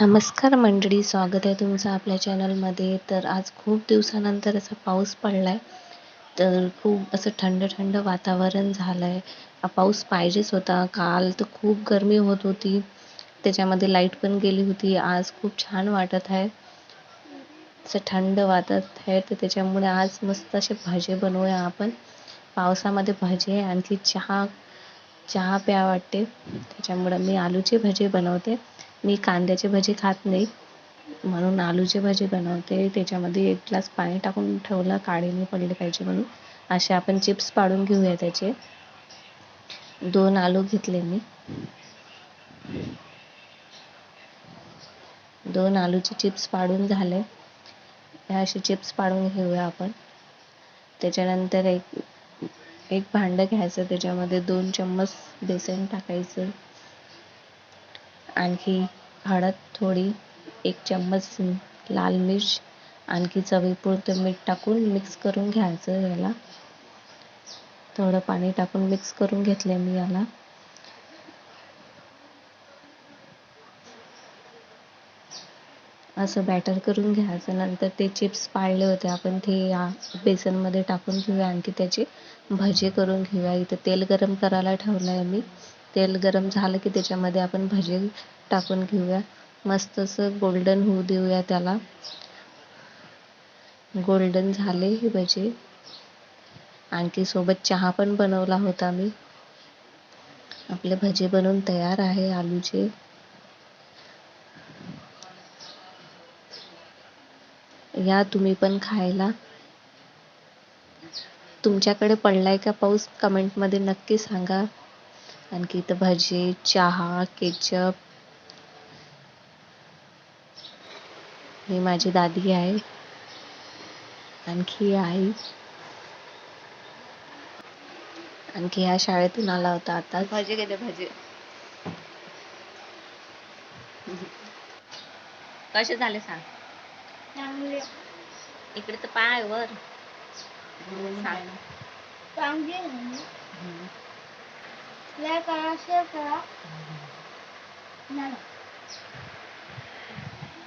नमस्कार मंडळी स्वागत आहे तुमचं आपल्या चॅनलमध्ये. तर आज खूप दिवसानंतर असा पाऊस पडला आहे तर खूप असं थंड थंड वातावरण झालं आहे पाऊस पाहिजेच होता. काल तर खूप गरमी होत होती. त्याच्यामध्ये लाइट पण गेली होती. आज खूप छान वाटत आहे. असं थंड वाटत आहे. तर त्याच्यामुळे आज मस्त असे भजे बनवूया आपण. पावसामध्ये भजे आणखी चहा चहा प्या वाटते. त्याच्यामुळं मी आलूचे भजे बनवते. मी कांद्याचे भजे खात नाही. म्हणून आलूचे भजे बनवते. त्याच्यामध्ये एक ग्लास पाणी टाकून ठेवलं. काळे नाही पडले पाहिजे म्हणून. असे आपण चिप्स पाडून घेऊया त्याचे. दोन आलू घेतले मी. दोन आलूचे चिप्स पाडून झाले. असे चिप्स पाडून घेऊया आपण. त्याच्यानंतर एक एक भांडं घ्यायचं त्याच्यामध्ये दोन चम्मच बेसन टाकायचं. आणखी हळद थोडी एक चम्मच लाल मिर्च आणखी चवीपुरतं मीठ टाकून मिक्स करून घ्यायचं याला. थोडं पाणी टाकून मिक्स करून घेतले मी याला. असं बॅटर करून घ्यायचं. नंतर ते चिप्स पाळले होते. आपण ते या बेसनमध्ये टाकून घेऊया. आणखी त्याचे भजे करून घेऊया. इथं तेल गरम करायला ठेवलं आहे मी तेल गरम झालं की त्याच्यामध्ये आपण भजे टाकून घेऊया. मस्त असं गोल्डन होऊ देऊया त्याला. गोल्डन झाले हे भजे. आणखी सोबत चहा पण बनवला होता मी आपले भजे बनवून तयार आहे आलूचे. या तुम्ही पण खायला. तुमच्याकडे पडलाय का पाऊस? कमेंटमध्ये नक्की सांगा. आणखी इथं भजी चहा केचप. ही माझी दादी आहे. आणखी आई. आणखी ह्या शाळेतून आला होता आता. भजे गेले भजे. कसे झाले सांग. इकडे तर पाय वर. सांग चांगले लाईक करा शेअर करा नाही.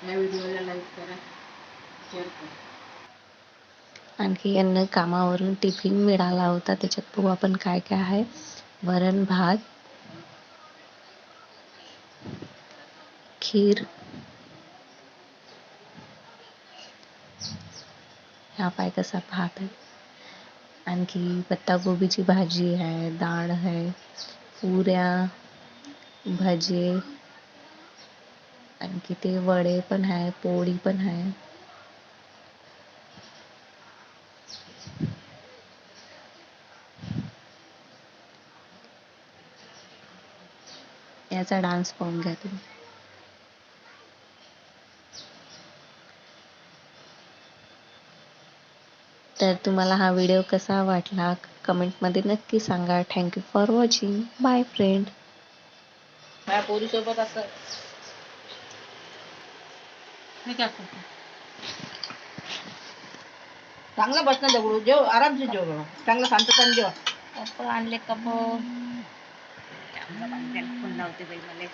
या व्हिडिओला लाईक करा. शेअर करा. आणखी यांना कामावरून टिफिन मिळाला होता. त्याच्यात बघू आपण काय काय आहे. वरण भात खीर हा पाय कसा भात। आहे आणखी पत्तागोबीची भाजी आहे डाळ आहे पुऱ्या भजे, आणखी ते वडे पण आहे पोळी पण आहे याचा डान्स पाहून घ्या तुम्ही. तर तुम्हाला हा व्हिडिओ कसा वाटला? कमेंटमध्ये नक्की सांगा. Thank you for watching bye friend माझ्या पोरी सोबत असं. हे काय करतो? चांगलं बस ना दगडू जेव आरामशीर जेव बाबा. चांगलं शांतताने जेव. कप आणले कप फ़ोन लावते बाई मला.